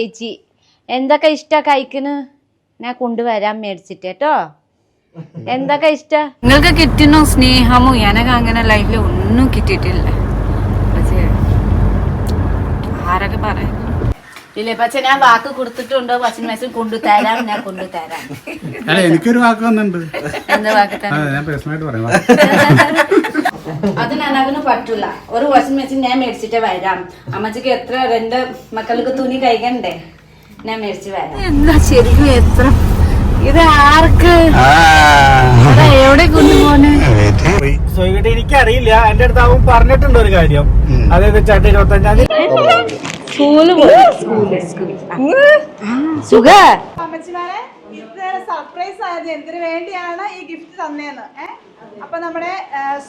ചേച്ചി എന്തൊക്കെ ഇഷ്ട കഴിക്കണ്? ഞാൻ കൊണ്ടുവരാൻ മേടിച്ചിട്ട് കേട്ടോ. എന്തൊക്കെ ഇഷ്ട? നിങ്ങൾക്ക് കിട്ടുന്നു സ്നേഹമോ? എനക്ക് അങ്ങനെ ലൈഫിൽ ഒന്നും കിട്ടിയിട്ടില്ല. പക്ഷേ ആരൊക്കെ പറയും? ഇല്ലേ പക്ഷെ ഞാൻ വാക്ക് കൊടുത്തിട്ടുണ്ടോ? വാഷിംഗ് മെഷീൻ കൊണ്ടുതരാം ഞാൻ കൊണ്ടുതരാം. അല്ല എനിക്കൊരു വാക്ക് വന്നിട്ടുണ്ട്. എന്താ വാക്ക് ഞാൻ പേഴ്സണലായിട്ട് പറയാം അത് നനകിന് പറ്റൂല. ഒരു വാഷിംഗ് മെഷീൻ ഞാൻ മേടിച്ചിട്ട് വരാം. അമ്മച്ചിക്ക് എത്ര രണ്ട് മക്കൾക്ക് തുണി കഴിക്കണ്ടേ ഞാൻ മേടിച്ച് വരാം. എന്താ ശരിക്കും എത്ര ഇത് ആർക്ക്? എവിടെ കൊണ്ടുപോണേ സോയികട്ടെ എനിക്കറിയില്ല. എന്റെ അടുത്ത് അവൻ പറഞ്ഞിട്ടുണ്ട് ഒരു കാര്യം. അതായത് ചേട്ടൻ ഇരുപത്തഞ്ചാം തീയതി സ്കൂൾ സ്കൂൾ സ്കൂൾ സുഖ സർപ്രൈസ് ആയത് എന്തിനു വേണ്ടിയാണ് ഈ ഗിഫ്റ്റ് തന്നേന്ന്? ഏ? അപ്പൊ നമ്മുടെ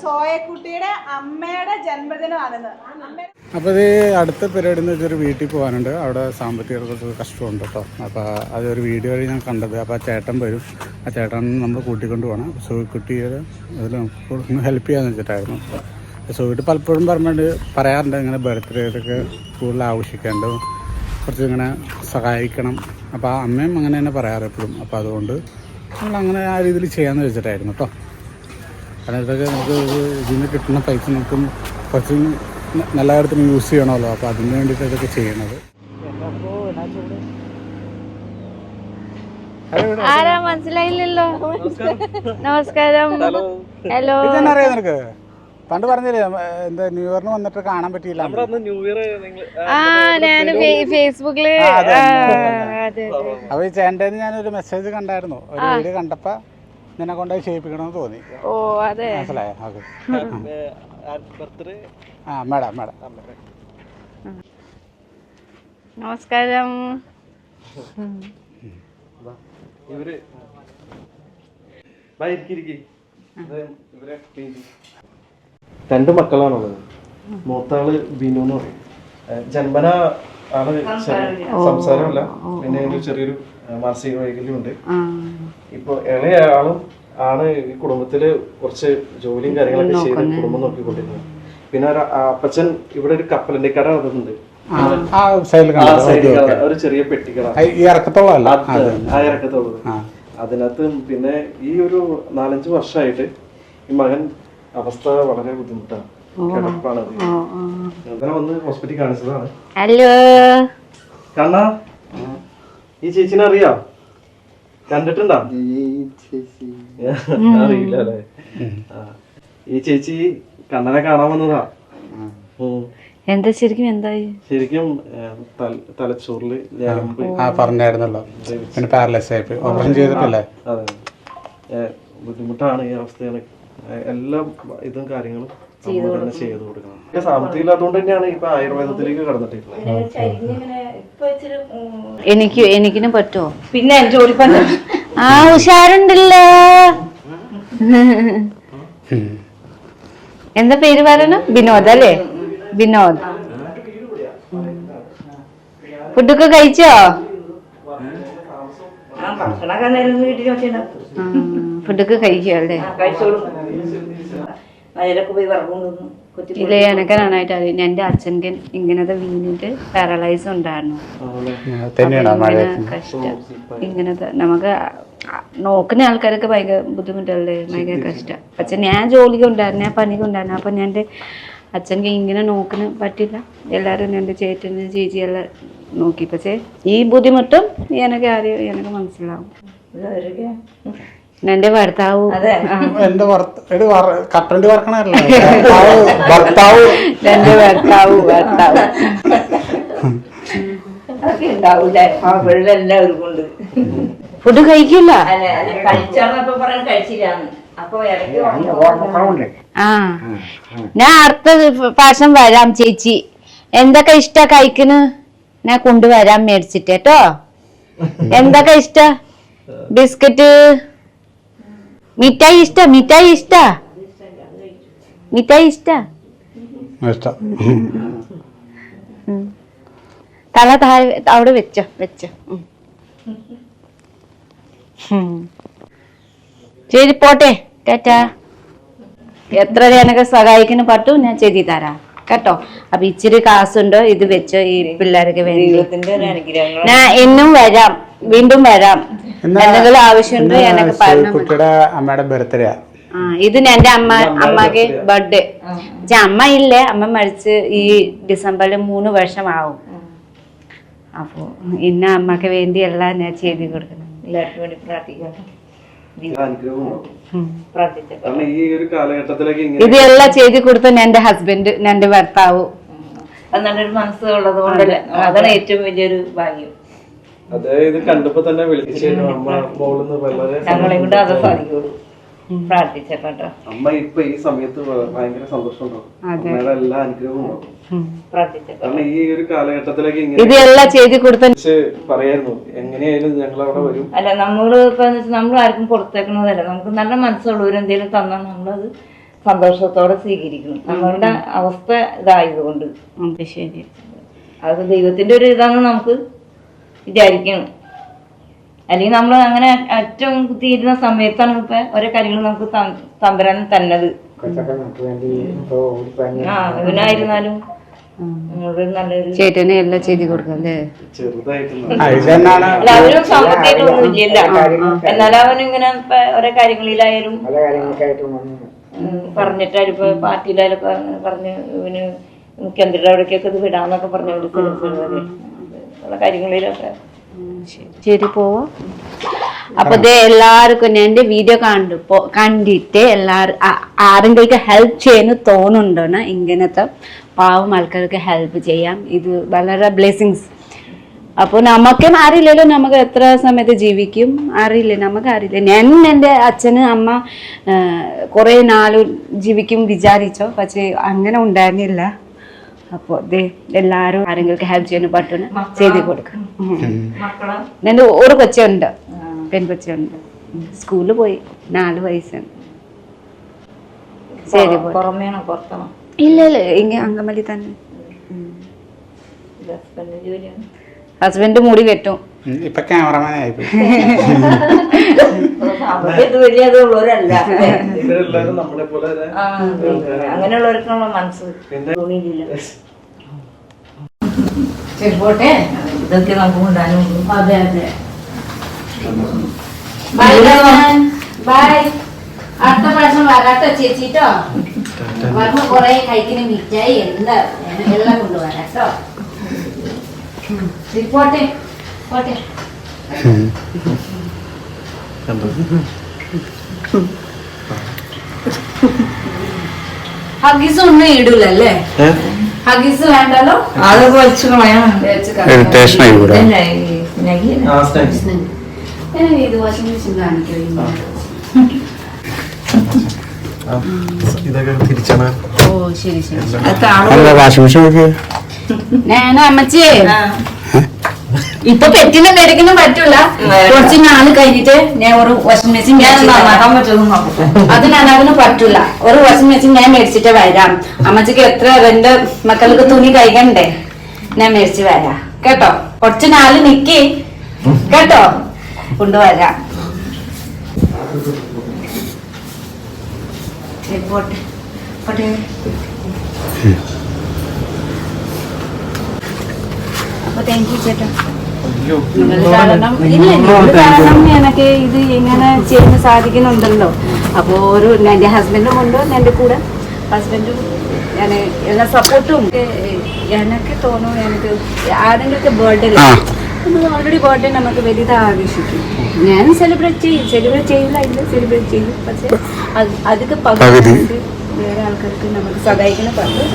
സോയക്കുട്ടിയുടെ അമ്മയുടെ ജന്മദിനമാണിന്ന്. അമ്മയുടെ അപ്പോൾ ഇത് അടുത്ത പരിപാടി എന്ന് വെച്ചൊരു വീട്ടിൽ പോകാനുണ്ട്. അവിടെ സാമ്പത്തിക കുറച്ച് കഷ്ടമുണ്ട് കേട്ടോ അപ്പോൾ അതൊരു വീഡിയോ വഴി ഞാൻ കണ്ടത്. അപ്പോൾ ആ ചേട്ടൻ വരും. ആ ചേട്ടൻ നമ്മൾ കൂട്ടിക്കൊണ്ട് പോകണം സുഖക്കുട്ടിയുടെ അതിൽ നമുക്ക് ഒന്ന് ഹെൽപ്പ് ചെയ്യാന്ന് വെച്ചിട്ടായിരുന്നു. സുഖക്കുട്ടി പലപ്പോഴും പറഞ്ഞിട്ട് പറയാറുണ്ട് ഇങ്ങനെ ബർത്ത്ഡേ ഇതൊക്കെ കൂടുതൽ ആവശ്യിക്കാണ്ട് കുറച്ച് ഇങ്ങനെ സഹായിക്കണം. അപ്പോൾ ആ അമ്മയും അങ്ങനെ തന്നെ പറയാറ് എപ്പോഴും. അപ്പോൾ അതുകൊണ്ട് നമ്മൾ അങ്ങനെ ആ രീതിയിൽ ചെയ്യാമെന്ന് വെച്ചിട്ടായിരുന്നു കേട്ടോ കാരണം ഇതൊക്കെ നമുക്ക് ഇത് ഇതിൽ നിന്ന് കിട്ടുന്ന പൈസ നമുക്ക് കുറച്ച് നല്ല കാര്യത്തിന് യൂസ് ചെയ്യണമല്ലോ. അപ്പോൾ അതിന് വേണ്ടിയിട്ട് ഇതൊക്കെ ചെയ്യണത്. ആരാ മനസ്സിലായില്ലല്ലോ? നമസ്കാരം. ഹലോ. ഇതെന്നെ അറിയാം നിനക്ക്? പണ്ട് പറഞ്ഞില്ലേ എന്താ ന്യൂ ഇയറിന് വന്നിട്ട് കാണാൻ പറ്റിയില്ല ന്യൂ ഇയർ നിങ്ങൾ ആ ഞാൻ ഫേസ്ബുക്കിൽ അപ്പോൾ ഈ ചേട്ടന് ഞാനൊരു മെസ്സേജ് കണ്ടായിരുന്നു. ഒരു വീഡിയോ കണ്ടപ്പോൾ നിന്നെ കൊണ്ടുപോയി ചെയ്യിപ്പിക്കണമെന്ന് തോന്നി. ഓ അതെ. മനസ്സിലായോ? ഓക്കെ. ആ മേഡം മേഡം. നമസ്കാരം. ഇവർ. ഇവരെ. രണ്ട് മക്കളാണുള്ളത്. മൂത്താൾ ബിനു എന്ന് പറയും. ജന്മന ആണ് സംസാരമല്ല. പിന്നെ ഒരു ചെറിയൊരു മാനസിക വൈകല്യം ഉണ്ട് ഇപ്പൊ ഇളയ ആളും ആണ് ഈ കുടുംബത്തിൽ കുറച്ച് ജോലിയും കാര്യങ്ങളൊക്കെ ചെയ്ത് കുടുംബം നോക്കിക്കൊണ്ടിരുന്നത്. പിന്നെ ഒരു അപ്പച്ചൻ ഇവിടെ ഒരു കപ്പലിന്റെ കട നടന്നിട്ടുണ്ട് ഒരു ചെറിയ പെട്ടിക്കട. ഈ ഇറക്കത്തോളം ആ ഇറക്കത്തുള്ളത്. ആ. അതിനകത്ത് പിന്നെ ഈ ഒരു നാലഞ്ച് വർഷമായിട്ട് ഈ മകൻ അവസ്ഥ വളരെ ബുദ്ധിമുട്ടാണ്. കിടപ്പാണ്. അങ്ങനെ വന്ന് ഹോസ്പിറ്റലിൽ കാണിച്ചതാണ്. ഹലോ. കണ്ണ. ഈ ചേച്ചിനെ അറിയാം? കണ്ടിട്ടുണ്ടോ? അറിയില്ല അല്ലേ ആ. ഈ ചേച്ചി കണ്ണനെ കാണാൻ വന്നതാ. എന്താ ശരിക്കും എന്തായി? ശരിക്കും തല- തലച്ചോറിൽ ആ. പറഞ്ഞായിരുന്നല്ലോ. പിന്നെ പാരലൈസ് ആയിപ്പോയി ഓപ്പറേഷൻ ചെയ്തിട്ടല്ലേ? അതെ. ബുദ്ധിമുട്ടാണ് ഈ അവസ്ഥയാണ്. എല്ലാ ഇതും കാര്യങ്ങളും നമ്മൾ തന്നെ ചെയ്തു കൊടുക്കണം. സാമ്പത്തികം ഇല്ലാത്തതുകൊണ്ട് തന്നെയാണ് ഇപ്പൊ ആയുർവേദത്തിലേക്ക് കടന്നിട്ടുള്ളത് എനിക്ക് എനിക്കിനും പറ്റുമോ? പിന്നെ ജോലി ആ ഉഷാറുണ്ടല്ലോ. എന്താ പേര് പറയണം? വിനോദ് അല്ലേ? വിനോദ്. ഫുഡൊക്കെ കഴിച്ചോ? ഫുഡൊക്കെ കഴിക്കോ അല്ലേ ഇല്ല എനക്ക് നന്നായിട്ട് അറിയാം. എന്റെ അച്ഛൻക്ക് ഇങ്ങനത്തെ വീണിട്ട് പാരലൈസ് ഉണ്ടായിരുന്നു. കഷ്ടം. ഇങ്ങനത്തെ നമുക്ക് നോക്കുന്ന ആൾക്കാരൊക്കെ ഭയങ്കര ബുദ്ധിമുട്ടല്ലേ? ഭയങ്കര കഷ്ടം. പക്ഷെ ഞാൻ ജോലിക്ക് ഉണ്ടായിരുന്നു ഞാൻ പണിക്ക് ഉണ്ടായിരുന്നു അപ്പൊ ഞാൻ അച്ഛൻക്ക് ഇങ്ങനെ നോക്കുന്ന പറ്റില്ല. എല്ലാവരും എന്റെ ചേട്ടന് ചേച്ചി എല്ലാം നോക്കി. പക്ഷേ ഈ ബുദ്ധിമുട്ടും എനിക്ക് അറിയാം എനിക്ക് മനസ്സിലാവും. ഭർത്താവ്. എന്റെ ഭർത്താവ് ഭർത്താവ്. ഭർത്താവ് ഫുഡ് കഴിക്കില്ല? ആ ഞാൻ അടുത്ത പ്രാവശ്യം വരാം ചേച്ചി. എന്തൊക്കെ ഇഷ്ട കഴിക്കണ്? ഞാൻ കൊണ്ടുവരാം മേടിച്ചിട്ട് കേട്ടോ. എന്തൊക്കെ ഇഷ്ട? ബിസ്ക്കറ്റ്? മിഠായി ഇഷ്ട? മിഠായി ഇഷ്ട? മിഠായി ഇഷ്ട? ഇഷ്ടം. തല താഴെ അവിടെ വെച്ചോ വെച്ചോ. ഉം. ശരി പോട്ടെ ടാറ്റാ. എത്ര എനക്ക് സഹായിക്കുന്ന പറ്റും ഞാൻ ചെയ്തി തരാം. കേട്ടോ? അപ്പൊ ഇച്ചിരി കാശുണ്ടോ? ഇത് വെച്ചോ ഈ പിള്ളേർക്ക് വേണ്ടി. ഞാൻ ഇന്നും വരാം. വീണ്ടും വരാം. എന്തെങ്കിലും ആവശ്യമുണ്ടോ? ഞാനൊക്കെ പറഞ്ഞു അമ്മയുടെ ബർത്ത്ഡേ ആ. ഇത് എന്റെ അമ്മ അമ്മയ്ക്ക് ബർത്ത്ഡേ പക്ഷെ അമ്മ ഇല്ലേ. അമ്മ മരിച്ച് ഈ ഡിസംബറിൽ മൂന്ന് വർഷമാവും. അപ്പോ ഇന്ന അമ്മയ്ക്ക് വേണ്ടിയല്ല എല്ലാം ഞാൻ ചെയ്തി കൊടുക്കണം എല്ലാവർക്കും വേണ്ടി പ്രാർത്ഥിക്കാം. ഇത് എല്ലാം ചെയ്തു കൊടുത്ത എന്റെ ഹസ്ബൻഡ് എന്റെ ഭർത്താവ്. അത് നല്ലൊരു മനസ്സുള്ളത് കൊണ്ടല്ലേ അതാണ് ഏറ്റവും വലിയൊരു ഭാഗ്യം. അതായത് കണ്ടപ്പോ തന്നെ വിളിച്ചു. ഞങ്ങളെ കൊണ്ട് അത് സാധിക്കുള്ളൂ. പ്രാർത്ഥിച്ചേട്ടോ. അമ്മ ഇപ്പൊ ഈ സമയത്ത് ഭയങ്കര സന്തോഷം എല്ലാ അനുഗ്രഹവും കാരണം ഈ ഒരു കാലഘട്ടത്തിലേക്ക് ഇങ്ങനെ ഇത് ചെയ്തു കൊടുത്ത വിളിച്ച് പറയായിരുന്നു. എങ്ങനെയായാലും ഞങ്ങൾ അവിടെ വരും. അല്ല നമ്മൾ ഇപ്പൊ നമ്മൾ ആർക്കും കൊടുത്തേക്കണതല്ല നമുക്ക് നല്ല മനസ്സുള്ളവർ എന്തെങ്കിലും തന്നാൽ നമ്മളത് സന്തോഷത്തോടെ സ്വീകരിക്കണം. നമ്മളുടെ അവസ്ഥ ഇതായതുകൊണ്ട്. ശരി. അത് ദൈവത്തിന്റെ ഒരു ഇതാണ് നമുക്ക് വിചാരിക്കണം. അല്ലെങ്കിൽ നമ്മൾ അങ്ങനെ ഏറ്റവും തീരുന്ന സമയത്താണ് ഇപ്പൊ ഓരോ കാര്യങ്ങൾ നമുക്ക് സംഭരണം തമ്പുരാൻ തന്നത്. ആ ഇവനായിരുന്നാലും നമ്മളൊരു നല്ലൊരു ചേട്ടനെ എല്ലാം ചെയ്തു കൊടുക്കാം അല്ലേ? അവരും എന്നാലും അവനിങ്ങനെ ഇങ്ങനെ ഇപ്പൊ ഓരോ കാര്യങ്ങളിലായാലും പറഞ്ഞിട്ടായാലും ഇപ്പൊ പാർട്ടിയിലായാലും പറഞ്ഞ് ഇവന് മുഖ്യമന്ത്രിയുടെ അവിടേക്കൊക്കെ ഇത് വിടാന്നൊക്കെ പറഞ്ഞു കാര്യങ്ങളിലൊക്കെ ശരി. പോവാ. അപ്പൊ ദേ എല്ലാവർക്കും എന്റെ വീഡിയോ കണ്ടു. കണ്ടിട്ട് എല്ലാവരും ആരെങ്കിലും ഹെൽപ്പ് ചെയ്യുന്നു തോന്നുന്നുണ്ടോന്ന് ഇങ്ങനത്തെ പാവം ആൾക്കാർക്ക് ഹെൽപ്പ് ചെയ്യാം. ഇത് വളരെ ബ്ലെസ്സിങ്സ് അപ്പോൾ നമുക്കും അറിയില്ലല്ലോ നമുക്ക് എത്ര സമയത്ത് ജീവിക്കും? അറിയില്ല നമുക്ക് അറിയില്ല. ഞാൻ എന്റെ അച്ഛന് അമ്മ കുറേ നാൾ ജീവിക്കും വിചാരിച്ചോ. പക്ഷേ അങ്ങനെ ഉണ്ടായിരുന്നില്ല. അപ്പോൾ ദേ എല്ലാവരും ആരെങ്കിലും ഹെൽപ്പ് ചെയ്യാൻ പറ്റുന്ന ചെയ്ത് കൊടുക്കും. എന്റെ എന്റെ ഒരു കൊച്ചുണ്ട്. പെൺകൊച്ചുണ്ട്. സ്കൂളിൽ പോയി. നാല് വയസ്സാണ്. ശരി ഇല്ല ഇല്ല. ഇങ്ങനെ അങ്കമലി തന്നെ. ഹസ്ബൻഡ് മുടി കെട്ടും ഇപ്പൊ ക്യാമറമാൻ ഇവരെല്ലാരും നമ്മളെ പോലെ. അങ്ങനെയുള്ളവർക്കുള്ള മനസ്സ് തോന്നിയില്ല ചെറുപോട്ടെ ഇതൊക്കെ നമുക്ക് ഉണ്ടാകും അതെ അതെ ബൈ ബൈ അടുത്ത പ്രാവശ്യം വരാട്ടോ ചേച്ചിട്ടോ വരുമ്പോ കൊറേ കഴിക്കുന്ന മിഠായി എന്താ എല്ലാം കൊണ്ടുവരാട്ടോ പോട്ടെ ഹഗീസ് ഒന്നും വേണ്ടല്ലോ? അത് വലിച്ചു കളയാം ഇത് വാഷിംഗ് മെഷീൻ ഓ ശരി ശരി അല്ല വാഷിംഗ് മെഷീൻ നോക്കി ഞാൻ അമ്മച്ചി ഇപ്പൊ പെറ്റിന്റെ കടിക്കണം പറ്റൂല. കുറച്ച് നാൾ കഴിഞ്ഞിട്ട് ഞാൻ ഒരു വാഷിംഗ് മെഷീൻ നന്നാക്കാൻ. പറ്റുമെന്ന് നോക്കട്ടെ അത് നന്നാക്കുന്ന പറ്റൂല. ഒരു വാഷിംഗ് മെഷീൻ ഞാൻ മേടിച്ചിട്ട് വരാം. അമ്മച്ചിക്ക് എത്ര രണ്ട് മക്കൾക്ക് തുണി കഴിക്കണ്ടേ ഞാൻ മേടിച്ച് വരാം. കേട്ടോ? കുറച്ച് നാൾ നിക്കി. കേട്ടോ? കൊണ്ടുവരാം. ശരി, പോട്ടെ. പോട്ടെ. അപ്പൊ താങ്ക് യു ചേട്ടാ. കാരണം ഇല്ല നിങ്ങൾ കാരണം എനിക്ക് ഇത് ഇങ്ങനെ ചെയ്യാൻ സാധിക്കുന്നുണ്ടല്ലോ. അപ്പോൾ ഒരു എന്റെ ഹസ്ബൻഡും ഉണ്ട് എന്റെ കൂടെ. ഹസ്ബൻഡും ഞാൻ എല്ലാ സപ്പോർട്ടും എനിക്ക് തോന്നും എനിക്ക് ആരെങ്കിലും ബർത്ത്ഡേ ഓൾറെഡി ബർത്ത്ഡേ നമുക്ക് വലുത് ആഘോഷിക്കും ഞാൻ സെലിബ്രേറ്റ് ചെയ്യും സെലിബ്രേറ്റ് ചെയ്യില്ല ഇല്ല സെലിബ്രേറ്റ് ചെയ്യും. പക്ഷേ അത് അതൊക്കെ പകുതി. വേറെ ആൾക്കാർക്ക് നമുക്ക് സഹായിക്കുന്ന പറഞ്ഞു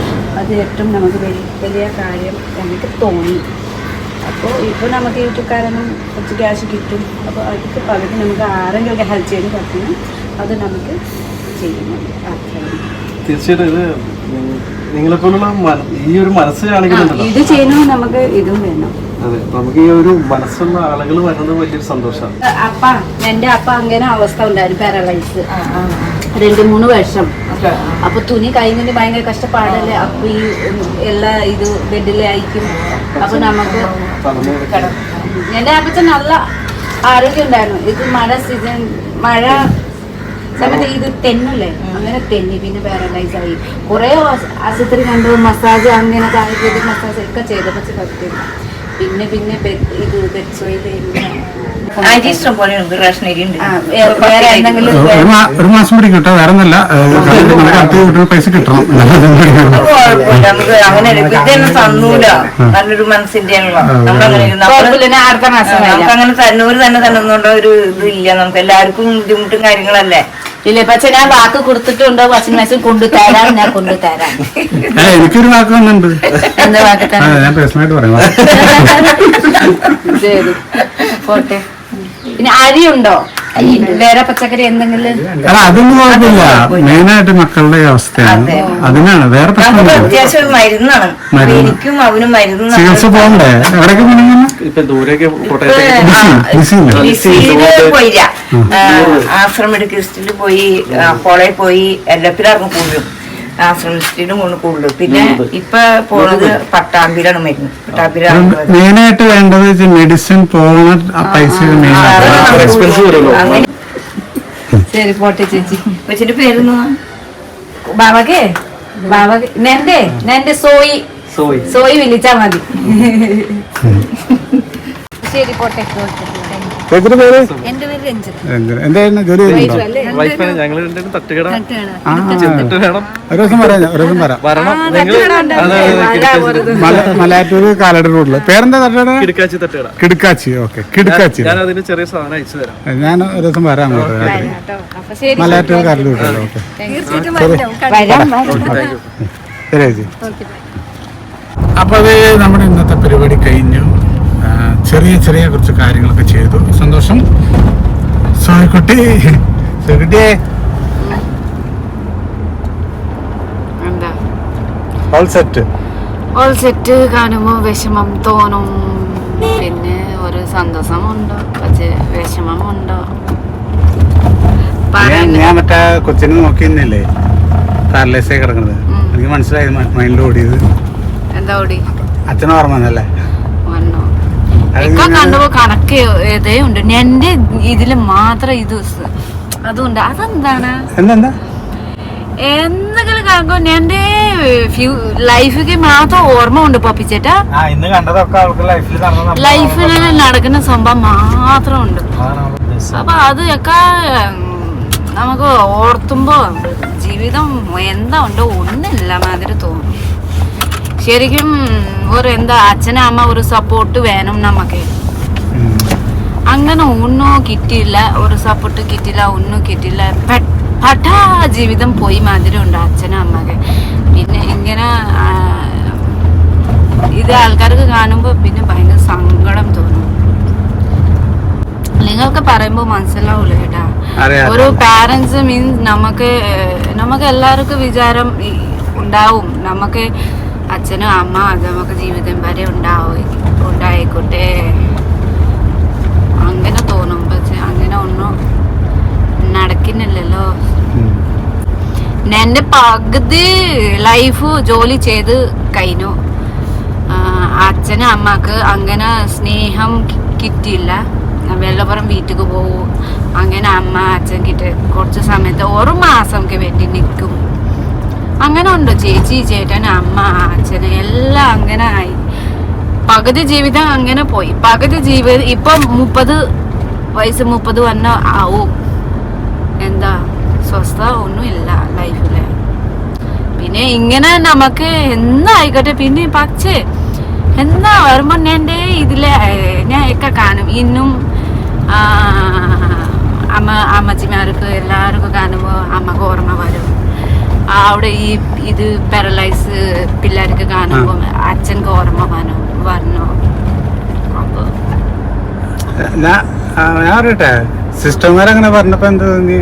അത് ഏറ്റവും നമുക്ക് വലിയ കാര്യം എനിക്ക് തോന്നി. അപ്പോൾ ഇപ്പോൾ നമുക്ക് യൂട്യൂബ് കാരണം കുറച്ച് ക്യാഷ് കിട്ടും. അപ്പോൾ അതൊക്കെ പകുതി നമുക്ക് ആരെങ്കിലും ഹെൽപ്പ് ചെയ്യാൻ പറ്റുന്നു അത് നമുക്ക് ചെയ്യുന്നുണ്ട്. തീർച്ചയായിട്ടും ഇത് നിങ്ങളെ ഈ ഒരു മനസ്സ് ആ, കാണിക്കുന്നുണ്ടല്ലോ ഇത് ചെയ്യണമെങ്കിൽ നമുക്ക് ഇതും വേണം. അതെ. നമുക്ക് ഈ ഒരു മനസ്സുള്ള ആളുകൾ വരുന്നത് വലിയൊരു സന്തോഷമാണ്. അപ്പ എന്റെ അപ്പ അങ്ങനെ അവസ്ഥ ഉണ്ടായിരുന്നു പാരലൈസ് രണ്ട് മൂന്ന് വർഷം. അപ്പൊ തുണി കഴിഞ്ഞിട്ട് ഭയങ്കര കഷ്ടപ്പാടല്ലേ? അപ്പൊ ഈ എല്ലാ ഇത് ബെഡിലെ അയക്കും അപ്പൊ നമുക്ക് എന്റെ അപ്പച്ച നല്ല ആരോഗ്യം ഉണ്ടായിരുന്നു. ഇത് മഴ സീസൺ മഴ സമയത്ത് ഇത് തെന്നല്ലേ? അങ്ങനെ തെന്നി പിന്നെ പാരലൈസ് ആയി. കുറെ ആശുപത്രി കണ്ടു മസാജ് അങ്ങനെ ആയുർവേദിക് മസാജ് ഒക്കെ ചെയ്തു. പക്ഷെ പറ്റില്ല പിന്നെ പിന്നെ ഇത് ബെഡ്സോയിൽ അരി ഇഷ്ടം പോലെ ഉണ്ട്. റേഷൻ അരി ഉണ്ട് വേറെ എന്തെങ്കിലും ഒരു മാസം പിടി കേട്ടോ. വേറെ ഒന്നല്ല നല്ല അടുത്ത കിട്ടുന്ന പൈസ കിട്ടണം. അങ്ങനെ തന്നൂല. നല്ലൊരു മനസ്സിന്റെ നമ്മളങ്ങനെ കുഴപ്പമില്ല. അടുത്ത മാസം അങ്ങനെ തന്നൂര് തന്നെ തന്നെ ഒരു ഇതില്ല. നമുക്ക് എല്ലാവർക്കും ബുദ്ധിമുട്ടും കാര്യങ്ങളല്ലേ? ഇല്ല പക്ഷെ ഞാൻ വാക്ക് കൊടുത്തിട്ടുണ്ട്. മെഷീൻ കൊണ്ടുതരാം ഞാൻ കൊണ്ടുതരാം. എനിക്കൊരു വാക്ക് വന്നിട്ടുണ്ട്. എന്താ വാക്ക് ഞാൻ പേഴ്സണലായിട്ട് പറയാം ശരി. പോട്ടെ. പിന്നെ അരിയുണ്ടോ വേറെ പച്ചക്കറി എന്തെങ്കിലും? അല്ല അതൊന്നും കുഴപ്പമില്ല. മെയിനായിട്ട് മക്കളുടെ അവസ്ഥയാണ്. അതിനാണ്. വേറെ പ്രശ്നം പ്രശ്നമില്ല മരുന്നാണ്. എനിക്കും അവനും മരുന്ന് ചികിത്സ പോകണ്ടേ? എവിടേക്ക് പോയില്ല. ആശ്രമ പോയി അപ്പോളെ പോയി എല്ലാത്തിലും കൂടും ആശ്രമ ലിസ്റ്റിലും കൊണ്ട് കൂടും പിന്നെ ഇപ്പൊ പോണത് പട്ടാമ്പിയിലാണ് മരുന്ന് പട്ടാമ്പിയിലാണ്. മെയിനായിട്ട് വേണ്ടത് മെഡിസിൻ പോകുന്ന പൈസ ശരി പോട്ടെ ചേച്ചി വെച്ചിട്ട് പേരുന്നു ബാബക്ക് ബാബക്ക് നെന്റെ നെന്റെ സോയി സോയി വിളിച്ചാ മതി ശരി പോട്ടെ ചേച്ചിയുടെ പേര്? എന്റെ പേര് രഞ്ജിത്ത്. രഞ്ജന. എന്തായിരുന്നു? ജോലി ചെയ്യുന്നുണ്ടോ? വൈഫാണ്. ഞങ്ങൾ രണ്ടുപേരും തട്ടുകട. ആ. വേണം. ഒരു ദിവസം വരാം ഞാൻ, ഒരു ദിവസം വരാം വരണം. നിങ്ങൾ മല മലയാറ്റൂര് കാലടി റോഡിൽ. പേരെന്താ തട്ടുകട? കിടക്കാച്ചി തട്ടുകട. കിടുക്കാച്ചി ഓക്കെ. കിടുക്കാച്ചി. ഞാൻ അതിന് ചെറിയ സാധനം അയച്ചു തരാം. ഞാൻ ഒരു ദിവസം വരാം അങ്ങോട്ട്. രാത്രി. മലയാറ്റൂർ കാലടി റോഡിൽ ഓക്കെ. വരാം. ശരി ചേച്ചി. അപ്പോൾ അത് നമ്മുടെ ഇന്നത്തെ പരിപാടി കഴിഞ്ഞു. ചെറിയ ചെറിയ കുറച്ച് കാര്യങ്ങളൊക്കെ ചെയ്തു. സന്തോഷം. സോയിക്കുട്ടി സോയിക്കുട്ടിയെ. ഓൾ സെറ്റ് ഓൾ സെറ്റ് കാണുമ്പോൾ വിഷമം തോന്നും. പിന്നെ ഒരു സന്തോഷമുണ്ടോ. പക്ഷേ വിഷമമുണ്ടോ? ഞാൻ മറ്റേ കൊച്ചിനെ നോക്കിയിരുന്നില്ലേ പാരലൈസേ കിടക്കുന്നത്. എനിക്ക് മനസ്സിലായി മൈൻഡിൽ ഓടിയത്. എന്താ ഓടി? അച്ഛനെ ഓർമ്മ ഇക്ക കണ്ടപ്പോ കണക്ക് ഇതേ ഉണ്ട്. എന്റെ ഇതിൽ മാത്രം ഇത് അതുണ്ട്. അതെന്താണ്? എന്താ? എന്തെങ്കിലും കാണുമ്പോ എന്റെ ലൈഫിക്ക് മാത്രം ഓർമ്മ ഉണ്ട് പപ്പിച്ചേട്ടാ. ലൈഫിൽ നടക്കുന്ന സംഭവം മാത്രം ഉണ്ട്. അപ്പൊ അത് ഒക്കെ നമുക്ക് ഓർത്തുമ്പോ ജീവിതം എന്താ ഉണ്ടോ ഒന്നില്ല മാതിരി തോന്നും. ശരിക്കും ഒരു എന്താ അച്ഛനും അമ്മ ഒരു സപ്പോർട്ട് വേണം നമുക്ക് അങ്ങനെ ഒന്നും കിട്ടിയില്ല ഒരു സപ്പോർട്ട് കിട്ടിയില്ല ഒന്നും കിട്ടിയില്ല. പട്ടാ ജീവിതം പോയി മാതിരി ഉണ്ട് അച്ഛനും അമ്മയ്ക്ക്. പിന്നെ ഇങ്ങനെ ഇത് ആൾക്കാർക്ക് കാണുമ്പോൾ പിന്നെ ഭയങ്കര സങ്കടം തോന്നും. നിങ്ങൾക്ക് പറയുമ്പോൾ മനസ്സിലാവൂല കേട്ടാ. ഒരു പാരന്റ്സ് മീൻസ് നമുക്ക് നമുക്ക് എല്ലാവർക്കും വിചാരം ഉണ്ടാവും. നമുക്ക് അച്ഛനും അമ്മ അത് നമുക്ക് ജീവിതം വരെ ഉണ്ടാവും ഉണ്ടായിക്കോട്ടെ. അങ്ങനെ തോന്നും പക്ഷെ അങ്ങനെ ഒന്നും നടക്കുന്നില്ലല്ലോ. എന്റെ പകുതി ലൈഫ് ജോലി ചെയ്ത് കഴിഞ്ഞു. അച്ഛനും അമ്മയ്ക്ക് അങ്ങനെ സ്നേഹം കിട്ടിയില്ല. വെള്ളപ്പുറം വീട്ടിക്ക് പോകും അങ്ങനെ അമ്മ അച്ഛൻ കിട്ട കുറച്ച് സമയത്ത് ഒരു മാസം വേണ്ടി നിൽക്കും. അങ്ങനെ ഉണ്ടോ ചേച്ചി ചേട്ടൻ അമ്മ അച്ഛന് എല്ലാം അങ്ങനെ ആയി. പകുതി ജീവിതം അങ്ങനെ പോയി. പകുതി ജീവിതം ഇപ്പം മുപ്പത് വയസ്സ് മുപ്പത് വന്ന ആവും. എന്താ? സ്വസ്ഥ ഒന്നുമില്ല ലൈഫിൽ. പിന്നെ ഇങ്ങനെ നമുക്ക് എന്തായിക്കോട്ടെ? പിന്നെ പക്ഷേ എന്താ വരുമ്പോ എന്റെ ഇതിൽ? ഞാൻ ഒക്കെ കാണും. ഇന്നും അമ്മ അമ്മച്ചിമാർക്ക് എല്ലാവർക്കും കാണുമ്പോൾ അമ്മയ്ക്ക് ഓർമ്മ വരും. അവിടെ ഈ ഇത് പാരലൈസ് പിള്ളേർക്ക് കാണുമ്പോൾ അച്ഛൻ ഓർമ്മ വരണോ അപ്പൊ ഞാൻ പറയട്ടെ സിസ്റ്റർമാരങ്ങനെ പറഞ്ഞപ്പോ എന്ത് തോന്നി?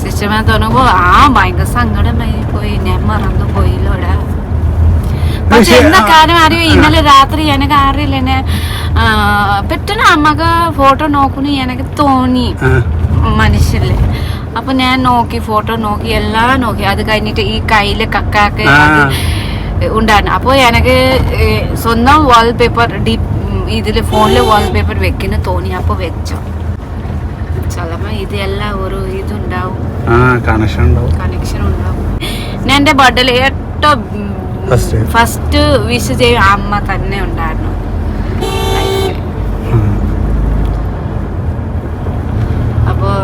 സിസ്റ്റമായി തോന്നുമ്പോ ആ ഭയങ്കര സങ്കടമായി പോയി ഞാൻ മറന്നു പോയില്ലോടാ പക്ഷെ എന്താ കാര്യം അറിയോ? ഇന്നലെ രാത്രി എനക്ക് അറിയില്ല എന്നെ പെട്ടെന്ന് അമ്മയ്ക്ക് ഫോട്ടോ നോക്കുന്നു എനക്ക് തോന്നി. മനുഷ്യല്ലേ അപ്പൊ ഞാൻ നോക്കി ഫോട്ടോ നോക്കി എല്ലാം നോക്കി. അത് കഴിഞ്ഞിട്ട് ഈ കയ്യിൽ കക്കാക്ക് ഉണ്ടായിരുന്നു. അപ്പോൾ എനിക്ക് സ്വന്തം വാൾപേപ്പർ ഡി ഇതിൽ ഫോണിൽ വാൾപേപ്പർ വെക്കുന്ന തോന്നി. അപ്പൊ വെച്ചോ. ചിലപ്പോൾ ഇതെല്ലാം ഒരു ഇതുണ്ടാവും. കണക്ഷൻ ഉണ്ടാവും. കണക്ഷൻ ഉണ്ടാവും. ഞാൻ എന്റെ ബർത്ത്ഡേ ഏറ്റവും ഫസ്റ്റ് വിഷ് ചെയ്യും അമ്മ തന്നെ ഉണ്ടായിരുന്നു ലൈഫിൽ ഉം. അപ്പോൾ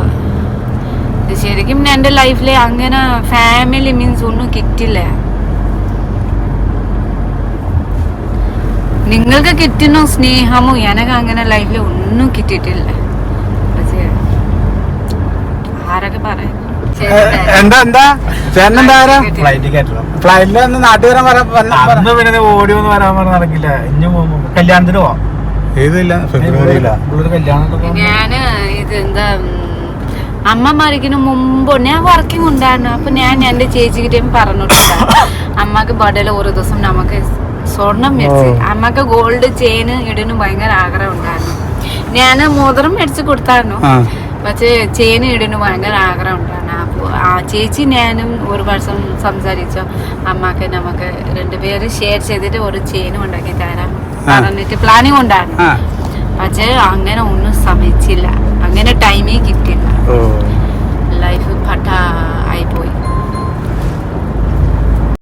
ശരിക്കും എന്റെ ലൈഫിൽ അങ്ങനെ ഫാമിലി മീൻസ് ഒന്നും കിട്ടില്ല. നിങ്ങൾക്ക് കിട്ടുന്ന സ്നേഹമോ എനക്ക് അങ്ങനെ ലൈഫിൽ ഒന്നും കിട്ടിയിട്ടില്ല. ആരൊക്കെ പറയും? എന്താ എന്താ? കയറ്റണം ഫ്ലൈറ്റിൽ ഒന്ന് നാട്ടിൽ വരാൻ പറഞ്ഞു പിന്നെ ഓടി ഒന്ന് വരാൻ പറഞ്ഞ നടക്കില്ല. ഇനി കല്യാണത്തിന് പോവാം. ഏതില്ല? ഫെബ്രുവരിയിലാ? കല്യാണം ഞാൻ ഇത് എന്താ അമ്മ മരിക്കുന്ന മുമ്പ് ഞാൻ വർക്കിംഗ് ഉണ്ടായിരുന്നു. അപ്പൊ ഞാൻ എന്റെ ചേച്ചിക്കിട്ടേയും പറഞ്ഞിട്ടുണ്ട് അമ്മയ്ക്ക് ബർത്ത്ഡേയിൽ ഒരു ദിവസം നമുക്ക് സ്വർണം മേടിച്ച് അമ്മയ്ക്ക് ഗോൾഡ് ചെയിൻ ഇടുന്നു ഭയങ്കര ആഗ്രഹം ഉണ്ടായിരുന്നു. ഞാൻ മോതിരം മേടിച്ച് കൊടുത്തായിരുന്നു. പക്ഷേ ചെയിൻ ഇടുന്നു ഭയങ്കര ആഗ്രഹം ഉണ്ടായിരുന്നു. അപ്പോൾ ആ ചേച്ചി ഞാനും ഒരു വർഷം സംസാരിച്ചു. അമ്മയ്ക്ക് നമുക്ക് രണ്ടുപേര് ഷെയർ ചെയ്തിട്ട് ഒരു ചെയിനും ഉണ്ടാക്കി തരാം പറഞ്ഞിട്ട് പ്ലാനിങ് ഉണ്ടായിരുന്നു. പക്ഷെ അങ്ങനെ ഒന്നും സമ്മതിച്ചില്ല അങ്ങനെ ടൈമേ കിട്ടി లైఫ్ పటా అయిపోయి